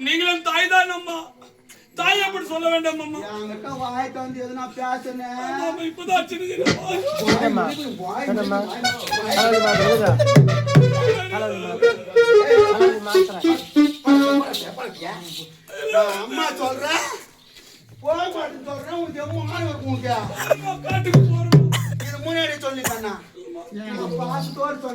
நீங்களும் தாய் தான் அம்மா. தாய் அப்படி சொல்ல வேண்டாம் அம்மா? என்கிட்ட வாய் தந்து எதுனா பேசுனேன் இப்பதான் அம்மா சொல்றேன். போய் மாட்டு சொல்றேன். உனக்கு எம்மா இருக்கும் உனக்கு. காட்டுக்கு இது முன்னாடி சொல்லிட்டேன்னா பாசத்தோடு சொன்னேன்.